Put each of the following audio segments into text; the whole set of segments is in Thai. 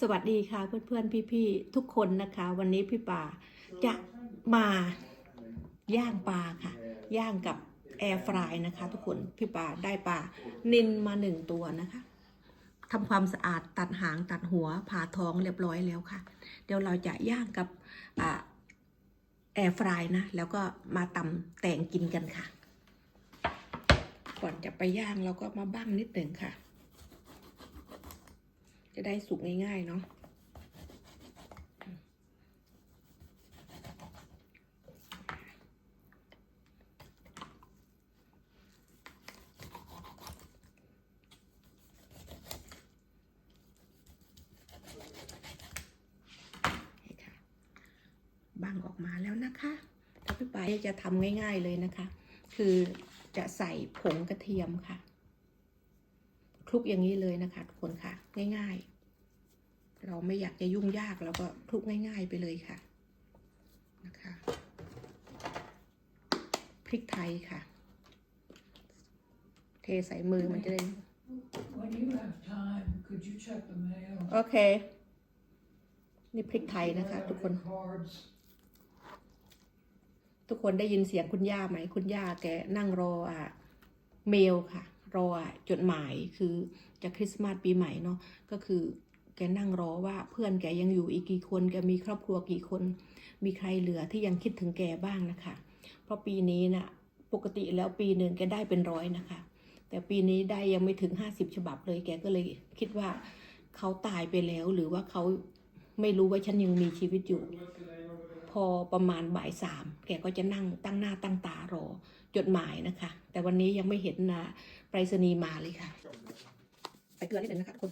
สวัสดีค่ะเพื่อนๆพี่ๆทุกคนนะคะ วันนี้พี่ป่าจะมาย่างปลาค่ะ ย่างกับแอร์ฟรายนะคะ ทุกคนพี่ป่าได้ปลานินมาหนึ่งตัวนะคะทำความสะอาดตัดหางตัดหัวผ่าท้องเรียบร้อยแล้วค่ะ เดี๋ยวเราจะย่างกับอแอร์ฟรายนะ แล้วก็มาตำแต่งกินกันค่ะ ก่อนจะไปย่างเราก็มาบ้างนิดหนึ่งค่ะ จะได้สุกง่ายๆเนาะนี่ค่ะบังออกมาแล้วนะคะถ้าพี่ไปจะทำง่ายๆเลยนะคะ คือจะใส่ผงกระเทียมค่ะ คลุกอย่างนี้เลยนะคะ ทุกคนค่ะ ง่ายๆ เราไม่อยากจะยุ่งยากเราก็คลุกง่าย ๆ ไปเลยค่ะนะคะพริกไทยค่ะ เทใส่มือมันจะได้ When you have time, could you check the mail? โอเค นี่พริกไทยนะคะ ทุกคน Cards. ทุกคนได้ยินเสียงคุณย่าไหม คุณย่าแกนั่งรออะ เมลค่ะ รออะจดหมายคือจะคริสต์มาสปีใหม่เนาะก็คือแกนั่งรอว่าเพื่อนแกยังอยู่อีกกี่คนแกมีครอบครัวกี่คน มีใครเหลือที่ยังคิดถึงแกบ้างนะคะ เพราะปีนี้นะ่ะปกติแล้วปีหนึ่งแกได้เป็นร้อยนะคะ แต่ปีนี้ได้ยังไม่ถึงห้าสิบฉบับเลยแกก็เลยคิดว่าเขาตายไปแล้วหรือว่าเขาไม่รู้ว่าฉันยังมีชีวิตอยู่ พอประมาณบ่ายสามแกก็จะนั่งตั้งหน้าตั้งตารอ จดหมายนะคะ แต่วันนี้ยังไม่เห็นนะไปรษณีย์มาเลยค่ะ ใส่เกลือนิดหนึ่งนะคะทุกคน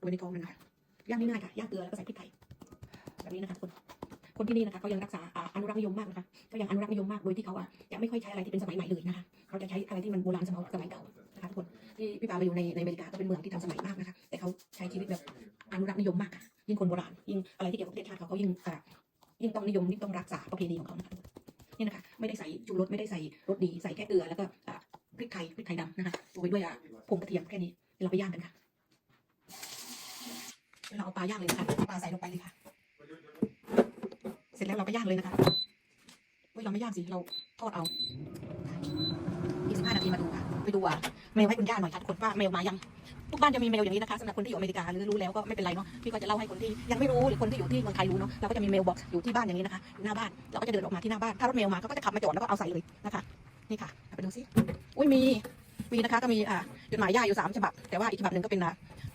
ไว้ในกองมันนะคะย่างง่ายๆค่ะย่างเกลือแล้วก็ใส่พริกไทยแบบนี้นะคะทุกคนคนที่นี่นะคะเขายังรักษาอนุรักษ์นิยมมากนะคะก็ยังอนุรักษ์นิยมมากโดยที่เขาอะจะไม่ค่อยใช้อะไรที่เป็นสมัยใหม่เลยนะคะเขาจะใช้อะไรที่มันโบราณสมัยสมัยเก่านะคะทุกคนที่พี่ปาไปอยู่ในในอเมริกาก็เป็นเมืองที่ทันสมัยมากนะคะแต่เขาใช้ชีวิตแบบอนุรักษ์นิยมมากค่ะยิ่งคนโบราณยิ่งอะไรที่เกี่ยวกับประเทศชาติเขาเขายิ่งอ่ายิ่งต้องนิยมยิ่งต้องรักษาประเพณีของเขานะคะนี่นะคะ ไม่ได้ใส่ชู รสไม่ได้ใส่รสดีใส่แค่เกลือแล้วก็พริกไทยพริกไทยดำนะคะโรยด้วยอะผงกระเทียมแค่นี้เราไปย่างกันค่ะเดี๋ยวเราเอาปลาย่างเลยนะคะปลาใส่ลงไปเลยค่ะ เสร็จแล้วเราก็ย่างเลยนะคะเฮ้ยเราไม่ย่างสิเราทอดเอาอีกสิบห้านาทีมาดูค่ะไปดูอะเมลให้คุณย่าหน่อยค่ะทุกคนว่าเมลมายัง ทุกบ้านจะมีเมลอย่างนี้นะคะสำหรับคนที่อยู่อเมริกาหรือรู้แล้วก็ไม่เป็นไรเนาะพี่ก็จะเล่าให้คนที่ยังไม่รู้หรือคนที่อยู่ที่เมืองไทยรู้เนาะเราก็จะมีเมลบอกอยู่ที่บ้านอย่างนี้นะคะอยู่หน้าบ้านเราก็จะเดินออกมาที่หน้าบ้านถ้ารถเมลมาเขาก็จะขับมาจอดแล้วก็เอาใส่เลยนะคะนี่ค่ะเอาไปดูซิอุ้ยมีมีนะคะก็มีอ่าจดหมายย่าอยู่สามฉบับแต่ว่าอีกฉบับหนึ่งก็เป็นอ่า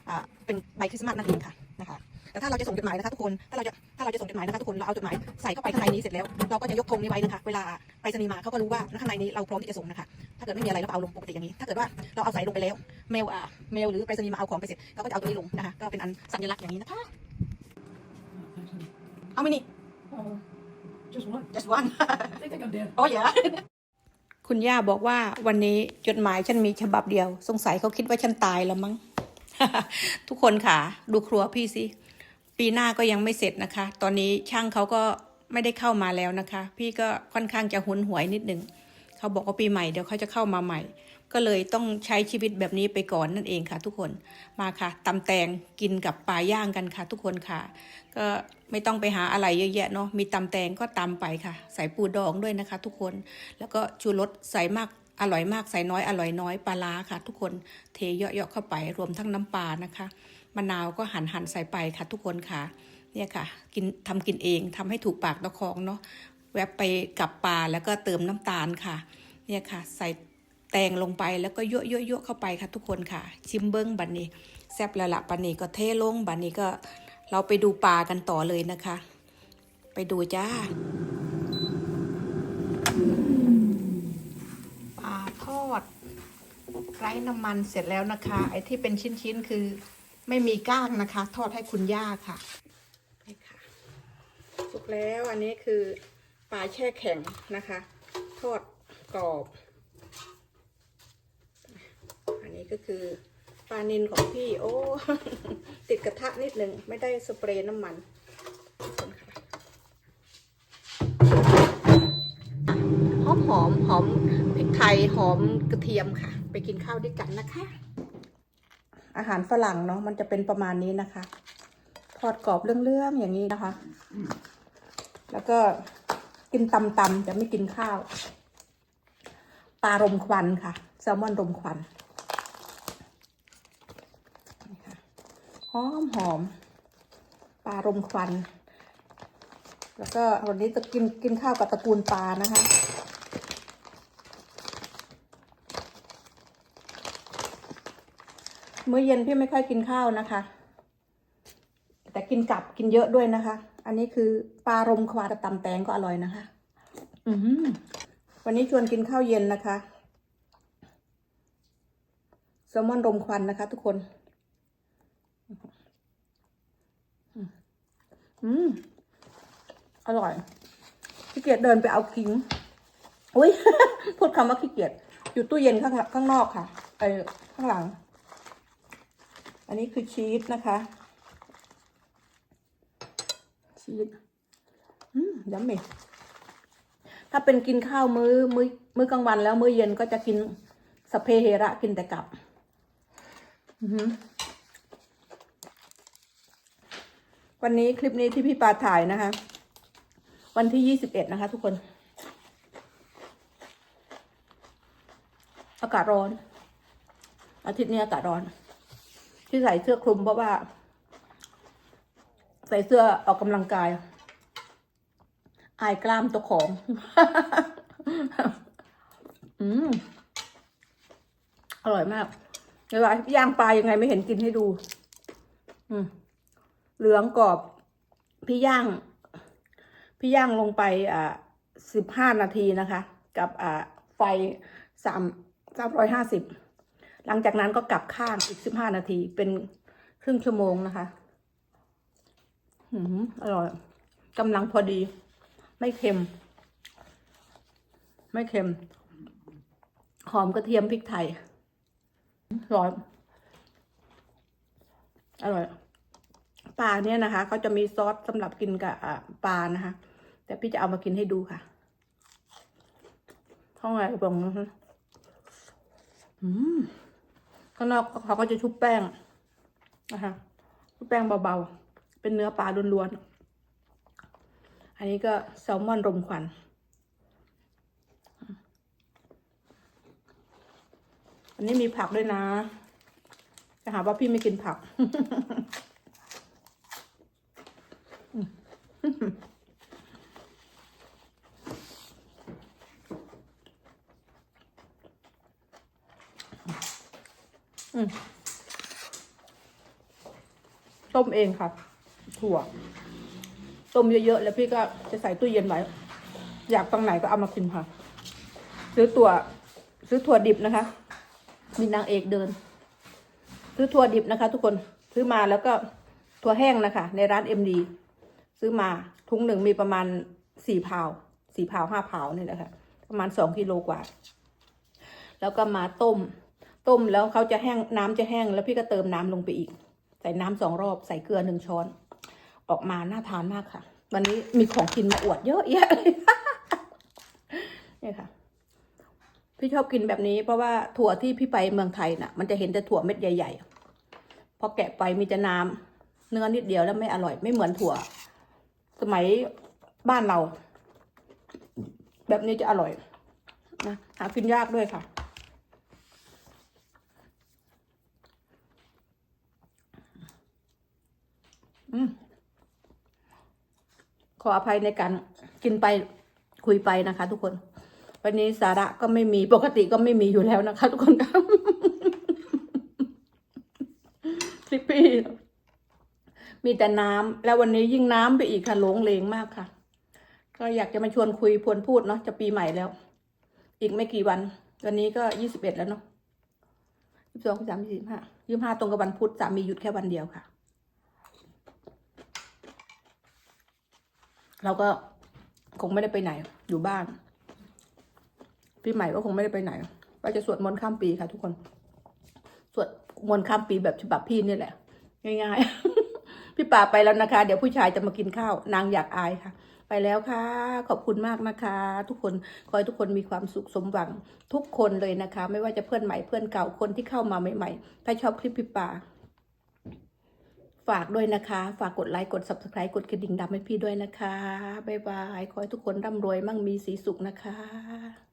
อ่าเป็นใบคริสต์มาสนั่นเองค่ะนะคะ แต่ถ้าเราจะส่งจดหมายนะคะทุกคนถ้าเราจะถ้าเราจะส่งจดหมายนะคะทุกคนเราเอาจดหมายใส่เข้าไปข้างในนี้เสร็จแล้วเราก็จะยกธงนี้ไว้นะคะเวลาไปรษณีย์มาเขาก็รู้ว่าข้างในนี้เราพร้อมที่จะส่งนะคะถ้าเกิดไม่มีอะไรเราก็เอาลงปกติอย่างนี้ ถ้าเกิดว่าเราเอาใส่ลงไปแล้วเมลอ่าเมลหรือไปรษณีย์มาเอาของไปเสร็จเขาก็จะเอาตัวนี้ลงนะคะก็เป็นอันสัญลักษณ์อย่างนี้นะคะเอาไม่นี่ Oh, just one. just one They think I'm dead. โอ้ยคุณย่าบอกว่าวันนี้จดหมายฉันมีฉบับเดียว สงสัยเขาคิดว่าฉันตายแล้วมั้ง ทุกคนค่ะ ดูครัวพี่สิ ปีหน้าก็ยังไม่เสร็จนะคะ ตอนนี้ช่างเขาก็ไม่ได้เข้ามาแล้วนะคะ พี่ก็ค่อนข้างจะหุนหวยนิดหนึ่งเขาบอกว่าปีใหม่เดี๋ยวเขาจะเข้ามาใหม่ ก็เลยต้องใช้ชีวิตแบบนี้ไปก่อนนั่นเองค่ะ ทุกคนมาค่ะตำแตงกินกับปลาย่างกันค่ะ ทุกคนค่ะ ก็ไม่ต้องไปหาอะไรเยอะแยะเนาะมีตำแตงก็ตำไปค่ะ ใส่ปูดองด้วยนะคะ ทุกคนแล้วก็ชูรสใส่มากอร่อยมากใส่น้อยอร่อยน้อยปลาร้าค่ะ ทุกคนเทเยอะๆเข้าไปรวมทั้งน้ำปลานะคะ มะนาวก็หั่นหั่นใส่ไปค่ะทุกคนค่ะ เนี่ยค่ะ กินทำกินเองทำให้ถูกปากตะคองเนาะแวบไปกับปลาแล้วก็เติมน้ำตาลค่ะ เนี่ยค่ะ ใส่แตงลงไปแล้วก็ยั่วยั่วยั่วเข้าไปค่ะทุกคนค่ะ ชิมเบิ้งบันนี้แซ่บและละบันนี้ก็เทลงบันนี้ก็เราไปดูปลากันต่อเลยนะคะ ไปดูจ้าปลาทอดไร้น้ำมันเสร็จแล้วนะคะ ไอ้ที่เป็นชิ้นๆคือ ไม่มีก้างนะคะ ทอดให้คุณย่าค่ะนี่ค่ะสุกแล้วอันนี้คือปลาแช่แข็งนะคะ ทอดกรอบ อันนี้ก็คือปลานินของพี่ โอ้ ติดกระทะนิดหนึ่งไม่ได้สเปรย์น้ำมันหอมหอมหอมพริกไทยหอมกระเทียมค่ะ ไปกินข้าวด้วยกันนะคะ อาหารฝรั่งเนาะมันจะเป็นประมาณนี้นะคะ ทอดกรอบเรื่องๆอย่างนี้นะคะ แล้วก็กินตำๆจะไม่กินข้าว ปลารมควันค่ะ แซลมอนรมควันหอมหอมปลารมควัน แล้วก็วันนี้จะกินกินข้าวกับตระกูลปลานะคะ มื้อเย็นพี่ไม่ค่อยกินข้าวนะคะ แต่กินกับกินเยอะด้วยนะคะ อันนี้คือปลารมควันกับตำแตงก็อร่อยนะคะ อือหือวันนี้ชวนกินข้าวเย็นนะคะแซลมอนรมควันนะคะ ทุกคน อืม อร่อย ขี้เกียจเดินไปเอาคิงอุ้ย พูดคำว่าขี้เกียจ อยู่ตู้เย็นข้างข้างนอกค่ะ ไอข้างหลัง อันนี้คือชีสนะคะ ชีสอืมยัมมี่ถ้าเป็นกินข้าวมื้อมื้อมื้อกลางวันแล้วมื้อเย็นก็จะกินสเพเฮระกินแต่กับ อือวันนี้คลิปนี้ที่พี่ปาถ่ายนะคะ วันที่ยี่สิบเอ็ดนะคะ ทุกคน อากาศร้อน อาทิตย์นี้อากาศร้อน ที่ใส่เสื้อคลุมเพราะว่า ใส่เสื้อออกกำลังกาย อายกล้ามตัวของ อืมอร่อยมากเวลาย่างปลายังไงไม่เห็นกินให้ดู อืมเหลืองกรอบ พี่ย่าง พี่ย่างลงไป อ่าสิบห้านาทีนะคะ กับอ่าไฟสามสามร้อยห้าสิบ หลังจากนั้นก็กลับข้างอีกสิบห้านาทีเป็นครึ่งชั่วโมงนะคะหืมอร่อยกำลังพอดี ไม่เค็ม ไม่เค็ม หอมกระเทียมพริกไทยอร่อยอร่อยปลาเนี่ยนะคะเขาจะมีซอสสำหรับกินกับปลานะคะ แต่พี่จะเอามากินให้ดูค่ะข้างในกระป๋องอืม ข้างนอกเขาก็จะชุบแป้งนะคะชุบแป้งเบาๆ เป็นเนื้อปลาล้วนๆ อันนี้ก็แซลมอนรมควันอันนี้มีผักด้วยนะ จะหาว่าพี่ไม่กินผัก อืม ต้มเองค่ะ ถั่ว ต้มเยอะๆ แล้วพี่ก็จะใส่ตู้เย็นไว้ อยากตรงไหนก็เอามากินค่ะ ซื้อตัว ซื้อถั่วดิบนะคะ มีนางเอกเดิน ซื้อถั่วดิบนะคะ ทุกคน ซื้อมาแล้วก็ถั่วแห้งนะคะ ในร้านเอ็มดีซื้อมาทุงหนึ่งมีประมาณสี่พาวสี่พาวห้าพาวนี่แหละค่ะ ประมาณสองกิโลกว่า แล้วก็มาต้ม ต้มแล้วเขาจะแห้งน้ำจะแห้ง แล้วพี่ก็เติมน้ำลงไปอีก ใส่น้ำสองรอบใส่เกลือหนึ่งช้อน ออกมาน่าทานมากค่ะ วันนี้มีของกินมาอวดเยอะแยะเลยนี่ค่ะ พี่ชอบกินแบบนี้เพราะว่าถั่วที่พี่ไปเมืองไทยน่ะ มันจะเห็นแต่ถั่วเม็ดใหญ่ๆพอแกะไปมีแต่น้ำเนื้อนิดเดียวแล้วไม่อร่อยไม่เหมือนถั่ว สมัยบ้านเรา แบบนี้จะอร่อยนะหากินยากด้วยค่ะ อืม ขออภัยในการกินไปคุยไปนะคะ ทุกคน วันนี้สาระก็ไม่มีปกติก็ไม่มีอยู่แล้วนะคะ ทุกคนครับคลิปปี้มีแต่น้ำแล้ววันนี้ยิ่งน้ำไปอีกค่ะหลงเลงมากค่ะ ก็อยากจะมาชวนคุยพวนพูดเนาะจะปีใหม่แล้ว อีกไม่กี่วัน วันนี้ก็ยี่สิบเอ็ดแล้วเนาะยี่สิบสองสามยี่สิบห้ายี่สิบห้าตรงกับวันพุธสามีหยุดแค่วันเดียวค่ะ เราก็คงไม่ได้ไปไหน อยู่บ้านปีใหม่ก็คงไม่ได้ไปไหนว่าจะสวดมนต์ข้ามปีค่ะ ทุกคน สวดมนต์ข้ามปีแบบฉบับพี่นี่แหละ ง่ายๆ พี่ป่าไปแล้วนะคะ เดี๋ยวผู้ชายจะมากินข้าว นางอยากอายค่ะ ไปแล้วค่ะ ขอบคุณมากนะคะ ทุกคนขอให้ทุกคนมีความสุขสมหวัง ทุกคนเลยนะคะ ไม่ว่าจะเพื่อนใหม่เพื่อนเก่าคนที่เข้ามาใหม่ๆถ้าชอบคลิปพี่ป่า ฝากด้วยนะคะ ฝากกดไลค์ กด subscribe กดกระดิ่งดำให้พี่ด้วยนะคะ บ๊ายบาย ขอให้ทุกคนร่ำรวยมั่งมีสีสุขนะคะ